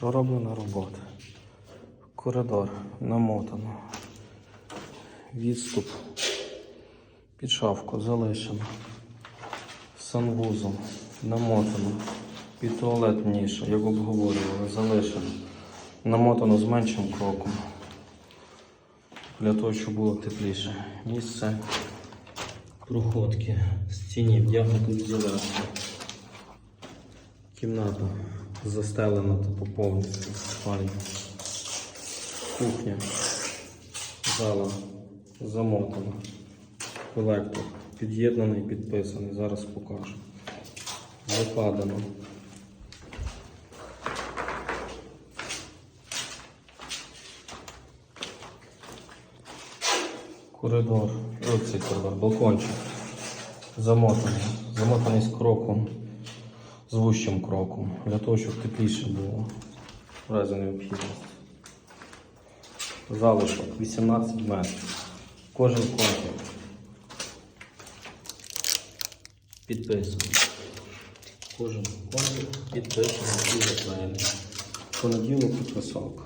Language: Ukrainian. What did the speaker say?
Пророблена робота. Коридор намотано. Відступ під шафку залишено. Санвузол намотано. Під туалет ніша, як обговорювали, залишено. Намотано з меншим кроком. Для того, щоб було тепліше. Місце проходки. Стіні вдягнуто в. Кімната застелена та повністю спальня. Кухня. Зала замотана. Колектор під'єднаний, підписаний. Зараз покажу. Западано. Коридор. Оцей коридор, балкончик. Замотаний. Замотаний з кроком, з вищим кроком. Для того, щоб тепліше було. В разі необхідності. Залишок 18 метрів. Кожен контур. Підписуємо. Кожен контур підписуємо і заклеїмо. Понеділок підписалка.